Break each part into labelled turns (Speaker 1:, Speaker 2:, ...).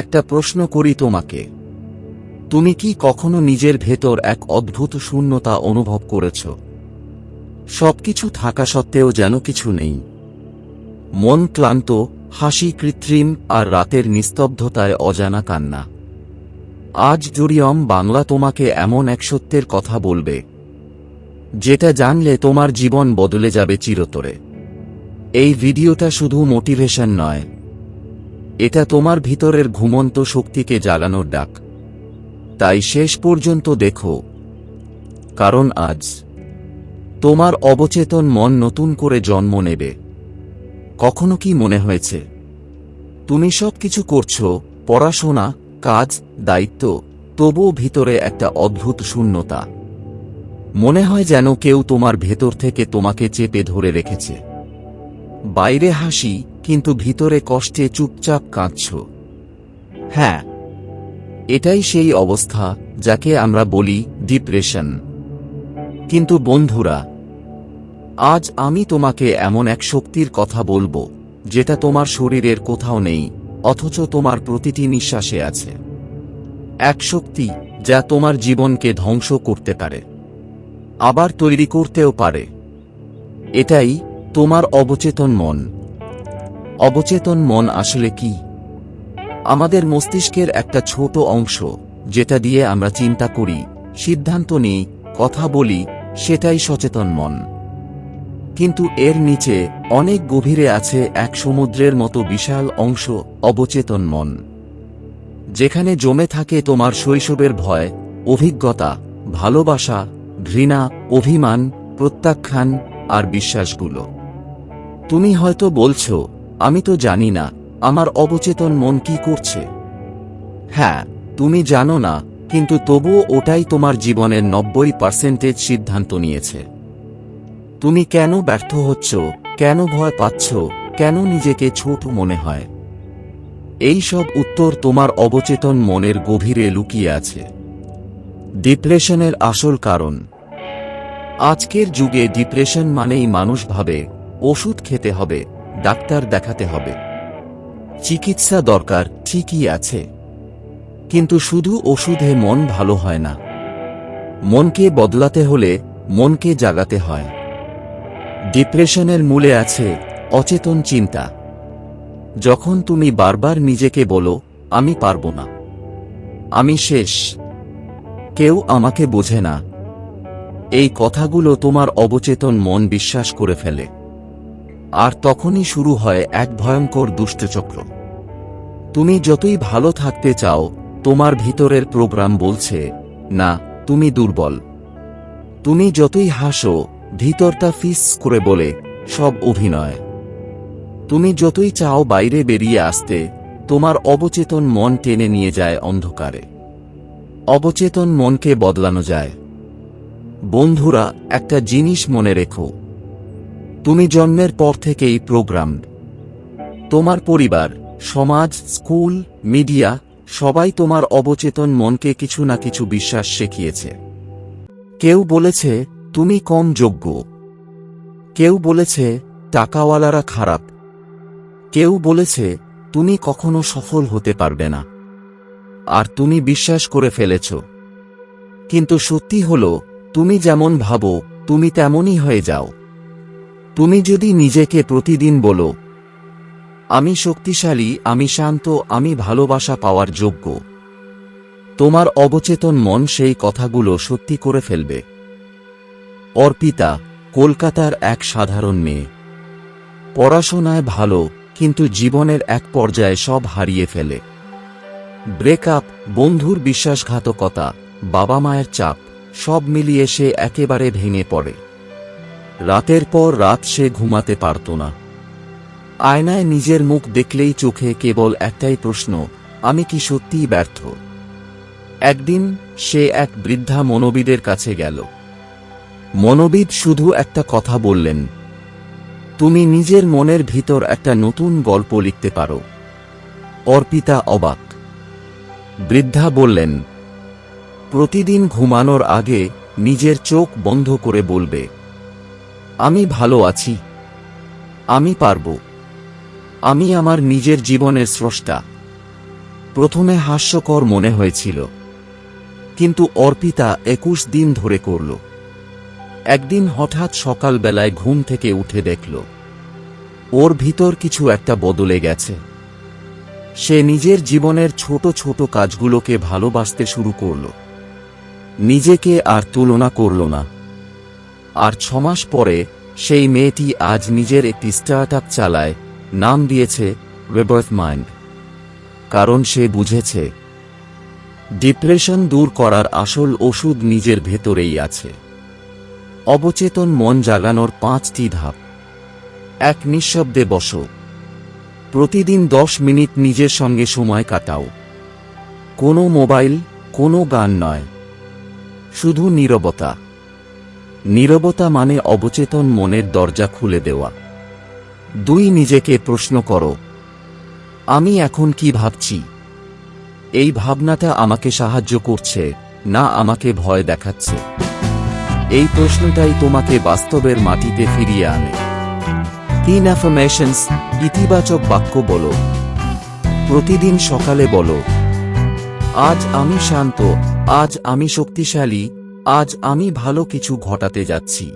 Speaker 1: একটা প্রশ্ন করি তোমাকে। তুমি কি কখনো নিজের ভেতর এক অদ্ভুত শূন্যতা অনুভব করেছ? সবকিছু থাকা সত্ত্বেও যেন কিছু নেই। মন ক্লান্ত, হাসি কৃত্রিম আর রাতের নিস্তব্ধতায় অজানা কান্না। আজ জুরিয়ম বাংলা তোমাকে এমন এক সত্যের কথা বলবে, যেটা জানলে তোমার জীবন বদলে যাবে চিরতরে। এই ভিডিওটা শুধু মোটিভেশন নয় এটা তোমার ভিতরের ঘুমন্ত শক্তিকে জাগানোর ডাক। তাই শেষ পর্যন্ত দেখো। কারণ আজ তোমার অবচেতন মন নতুন করে জন্ম নেবে। কখনো কি মনে হয়েছে? তুমি সব কিছু করছ, পড়াশোনা, কাজ, দায়িত্ব, তবুও ভিতরে একটা অদ্ভুত শূন্যতা। মনে হয় যেন কেউ তোমার ভেতর থেকে তোমাকে চেপে ধরে রেখেছে। বাইরে হাসি কিন্তু ভিতরে কষ্টে চুপচাপ কাঁদছ। হ্যাঁ এটাই সেই অবস্থা যাকে আমরা বলি ডিপ্রেশন। কিন্তু বন্ধুরা, আজ আমি তোমাকে এমন এক শক্তির কথা বলব, যেটা তোমার শরীরের কোথাও নেই, অথচ তোমার প্রতিটি নিঃশ্বাসে আছে। এক শক্তি যা তোমার জীবনকে ধ্বংস করতে পারে, আবার তৈরি করতেও পারে। এটাই তোমার অবচেতন মন। অবচেতন মন আসলে কি? আমাদের মস্তিষ্কের একটা ছোট অংশ, যেটা দিয়ে আমরা চিন্তা করি, সিদ্ধান্ত নিই, কথা বলি, সেটাই সচেতন মন। কিন্তু এর নিচে অনেক গভীরে আছে এক সমুদ্রের মতো বিশাল অংশ, অবচেতন মন। যেখানে জমে থাকে তোমার শৈশবের ভয়, অভিজ্ঞতা, ভালোবাসা, ঘৃণা, অভিমান, প্রত্যাখ্যান আর বিশ্বাসগুলো। তুমি হয়তো বলছো আমি তো জানি না, আমার অবচেতন মন কি করছে। হ্যাঁ তুমি জানো না, কিন্তু তবুও ওটাই তোমার জীবনের নব্বই পার্সেন্টেজ সিদ্ধান্ত নিয়েছে। তুমি কেন ব্যর্থ হচ্ছ, কেন ভয় পাচ্ছ, কেন নিজেকে ছোট মনে হয়? এই সব উত্তর তোমার অবচেতন মনের গভীরে লুকিয়ে আছে। ডিপ্রেশনের আসল কারণ। আজকের যুগে ডিপ্রেশন মানেই মানুষ ভাবে, ওষুধ খেতে হবে ডাক্তার দেখাতে হবে। চিকিৎসা দরকার ঠিকই আছে। কিন্তু শুধু ওষুধে মন ভালো হয় না। মনকে বদলাতে হলে মনকে জাগাতে হয়। ডিপ্রেশনের মূলে আছে অচেতন চিন্তা। যখন তুমি বারবার নিজেকে বলো, আমি পারব না। আমি শেষ। কেউ আমাকে বোঝে না। এই কথাগুলো তোমার অবচেতন মন বিশ্বাস করে ফেলে। আর তখনই শুরু হয় এক ভয়ঙ্কর দুষ্টচক্র তুমি যতই ভালো থাকতে চাও, তোমার ভিতরের প্রোগ্রাম বলছে, না, তুমি দুর্বল। তুমি যতই হাসো, ভিতরটা ফিস করে বলে, সব অভিনয়। তুমি যতই চাও বাইরে বেরিয়ে আসতে, তোমার অবচেতন মন টেনে নিয়ে যায় অন্ধকারে। অবচেতন মনকে বদলানো যায়। বন্ধুরা, একটা জিনিস মনে রেখো তুমি জন্মের পর থেকেই প্রোগ্রাম তোমার পরিবার, সমাজ, স্কুল, মিডিয়া, সবাই তোমার অবচেতন মনকে কিছু না কিছু বিশ্বাস শিখিয়েছে। কেউ বলেছে, তুমি কম যোগ্য। কেউ বলেছে, টাকাওয়ালারা খারাপ। কেউ বলেছে, তুমি কখনো সফল হতে পারবে না। আর তুমি বিশ্বাস করে ফেলেছ। কিন্তু সত্যি হল, তুমি যেমন ভাবো, তুমি তেমনই হয়ে যাও। তুমি যদি নিজেকে প্রতিদিন বলো, আমি শক্তিশালী, আমি শান্ত, আমি ভালোবাসা পাওয়ার যোগ্য। তোমার অবচেতন মন সেই কথাগুলো সত্যি করে ফেলবে। অর্পিতা, কলকাতার এক সাধারণ মেয়ে। পড়াশোনায় ভালো, কিন্তু জীবনের এক পর্যায়ে সব হারিয়ে ফেলে। ব্রেকআপ, বন্ধুর বিশ্বাসঘাতকতা বাবা মায়ের চাপ, সব মিলিয়ে সে একেবারে ভেঙে পড়ে। রাতের পর রাত সে ঘুমাতে পারত না। আয়নায় নিজের মুখ দেখলেই চোখে কেবল একটাই প্রশ্ন, আমি কি সত্যিই ব্যর্থ? একদিন সে এক বৃদ্ধা মনোবিদের কাছে গেল। মনোবিদ শুধু একটা কথা বললেন, তুমি নিজের মনের ভিতর একটা নতুন গল্প লিখতে পারো। অর্পিতা অবাক। বৃদ্ধা বললেন, প্রতিদিন ঘুমানোর আগে নিজের চোখ বন্ধ করে বলবে। আমি ভালো আছি। আমি পারব। আমি আমার নিজের জীবনের স্রষ্টা। প্রথমে হাস্যকর মনে হয়েছিল। কিন্তু অর্পিতা একুশ দিন ধরে করল। একদিন হঠাৎ সকালবেলায় ঘুম থেকে উঠে দেখল, ওর ভিতর কিছু একটা বদলে গেছে। সে নিজের জীবনের ছোট ছোট কাজগুলোকে ভালোবাসতে শুরু করল। নিজেকে আর তুলনা করল না। আর ছমাস পরে সেই মেয়েটি আজ নিজের একটি স্টার্ট আপ চালায়, নাম দিয়েছে ওয়েবার্থ মাইন্ড কারণ সে বুঝেছে, ডিপ্রেশন দূর করার আসল ওষুধ নিজের ভেতরেই আছে। অবচেতন মন জাগানোর পাঁচটি ধাপ। এক, নিঃশব্দে বসো। প্রতিদিন দশ মিনিট নিজের সঙ্গে সময় কাটাও। কোনো মোবাইল, কোনো গান নয়। শুধু নীরবতা। নীরবতা মানে অবচেতন মনের দরজা খুলে দেওয়া। দুই নিজেকে প্রশ্ন করো, আমি এখন কি ভাবছি? এই ভাবনাটা আমাকে সাহায্য করছে, না আমাকে ভয় দেখাচ্ছে? এই প্রশ্নটাই তোমাকে বাস্তবের মাটিতে ফিরিয়ে আনে। তিন অ্যাফার্মেশনস ইতিবাচক বাক্য বলো। প্রতিদিন সকালে বলো, আজ আমি শান্ত, আজ আমি শক্তিশালী আজ আমি ভালো কিছু ঘটাতে যাচ্ছি।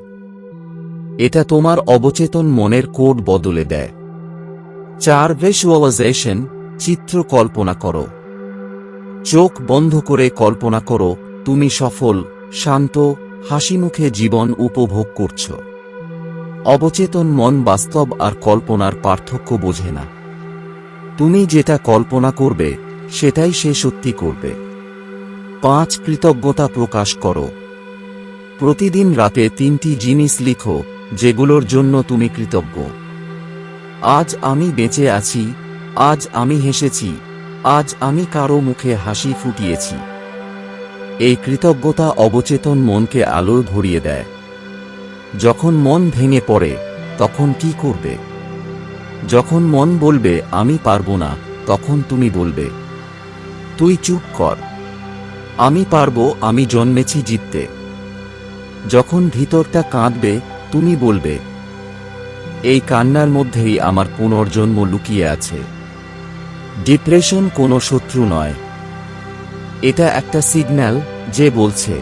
Speaker 1: এটা তোমার অবচেতন মনের কোড বদলে দেয়। চার ভিজুয়ালাইজেশন চিত্র কল্পনা করো। চোখ বন্ধ করে কল্পনা করো, তুমি সফল, শান্ত, হাসিমুখে জীবন উপভোগ করছ। অবচেতন মন বাস্তব আর কল্পনার পার্থক্য বোঝে না। তুমি যেটা কল্পনা করবে, সেটাই সে সত্যি করবে। পাঁচ, কৃতজ্ঞতা প্রকাশ করো। প্রতিদিন রাতে তিনটি জিনিস লিখো, যেগুলোর জন্য তুমি কৃতজ্ঞ। আজ আমি বেঁচে আছি, আজ আমি হেসেছি, আজ আমি কারও মুখে হাসি ফুটিয়েছি। এই কৃতজ্ঞতা অবচেতন মনকে আলো ভরিয়ে দেয়। যখন মন ভেঙে পড়ে, তখন কি করবে? যখন মন বলবে, আমি পারব না, তখন তুমি বলবে, তুই চুপ কর। আমি পারব, আমি জন্মেছি জিততে। যখন ভিতরটা কাঁদবে, তুমি বলবে, এই কান্নার মধ্যেই আমার পুনর্জন্ম লুকিয়ে আছে। ডিপ্রেশন কোনো শত্রু নয়। এটা একটা সিগন্যাল যে বলছে,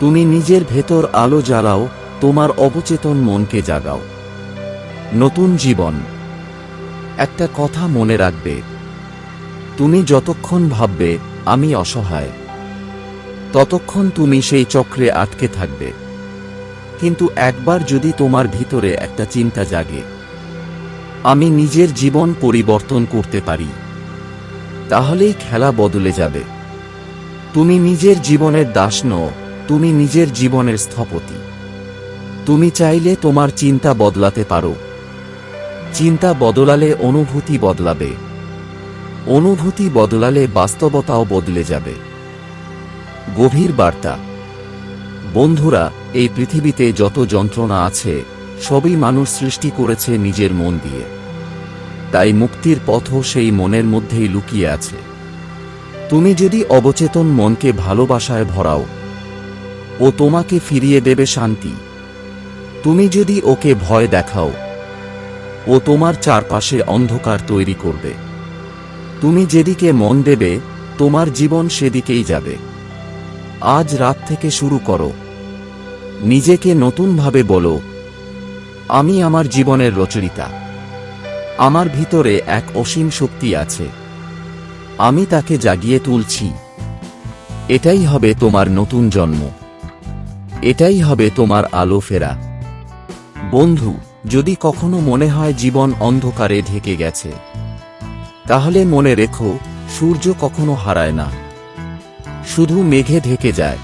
Speaker 1: তুমি নিজের ভেতর আলো জ্বালাও, তোমার অবচেতন মনকে জাগাও। নতুন জীবন। একটা কথা মনে রাখবে। তুমি যতক্ষণ ভাববে, আমি অসহায়। ততক্ষণ তুমি সেই চক্রে আটকে থাকবে। কিন্তু একবার যদি তোমার ভিতরে একটা চিন্তা জাগে, আমি নিজের জীবন পরিবর্তন করতে পারি, তাহলেই খেলা বদলে যাবে। তুমি নিজের জীবনের দাস নও, তুমি নিজের জীবনের স্থপতি। তুমি চাইলে তোমার চিন্তা বদলাতে পারো। চিন্তা বদলালে অনুভূতি বদলাবে। অনুভূতি বদলালে বাস্তবতাও বদলে যাবে। গভীর বার্তা। বন্ধুরা, এই পৃথিবীতে যত যন্ত্রণা আছে, সবই মানুষ সৃষ্টি করেছে নিজের মন দিয়ে। তাই মুক্তির পথও সেই মনের মধ্যেই লুকিয়ে আছে। তুমি যদি অবচেতন মনকে ভালোবাসায় ভরাও, ও তোমাকে ফিরিয়ে দেবে শান্তি। তুমি যদি ওকে ভয় দেখাও, ও তোমার চারপাশে অন্ধকার তৈরি করবে। তুমি যেদিকে মন দেবে, তোমার জীবন সেদিকেই যাবে। আজ রাত থেকে শুরু করো। নিজেকে নতুনভাবে বলো, আমি আমার জীবনের রচয়িতা। আমার ভিতরে এক অসীম শক্তি আছে। আমি তাকে জাগিয়ে তুলছি। এটাই হবে তোমার নতুন জন্ম। এটাই হবে তোমার আলো ফেরা। বন্ধু, যদি কখনো মনে হয় জীবন অন্ধকারে ঢেকে গেছে, তাহলে মনে রেখো, সূর্য কখনো হারায় না। শুধু মেঘে ঢেকে যায়।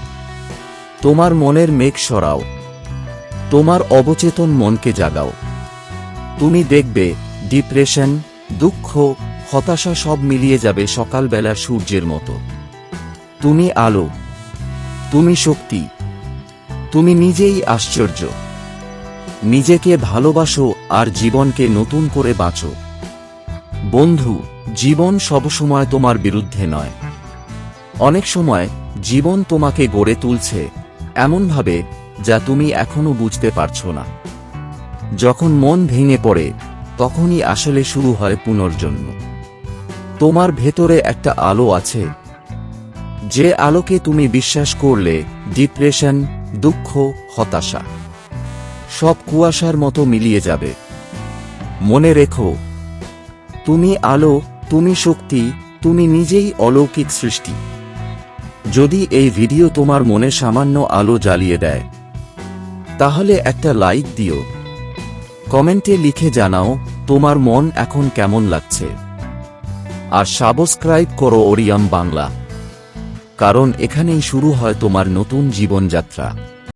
Speaker 1: তোমার মনের মেঘ সরাও। তোমার অবচেতন মনকে জাগাও। তুমি দেখবে ডিপ্রেশন, দুঃখ, হতাশা সব মিলিয়ে যাবে সকালবেলা সূর্যের মতো। তুমি আলো। তুমি শক্তি। তুমি নিজেই আশ্চর্য। নিজেকে ভালোবাসো আর জীবনকে নতুন করে বাঁচো। বন্ধু, জীবন সবসময় তোমার বিরুদ্ধে নয়। অনেক সময় জীবন তোমাকে গড়ে তুলছে এমনভাবে যা তুমি এখনও বুঝতে পারছ না। যখন মন ভেঙে পড়ে, তখনই আসলে শুরু হয় পুনর্জন্ম। তোমার ভেতরে একটা আলো আছে। যে আলোকে তুমি বিশ্বাস করলে ডিপ্রেশন, দুঃখ, হতাশা সব কুয়াশার মতো মিলিয়ে যাবে। মনে রেখো, তুমি আলো, তুমি শক্তি, তুমি নিজেই অলৌকিক সৃষ্টি। যদি এই ভিডিও তোমার মনে সামান্য আলো জ্বালিয়ে দেয়, তাহলে একটা লাইক দিও। কমেন্টে লিখে জানাও, তোমার মন এখন কেমন লাগছে। আর সাবস্ক্রাইব করো ওরিয়াম বাংলা। কারণ এখানেই শুরু হয় তোমার নতুন জীবনযাত্রা।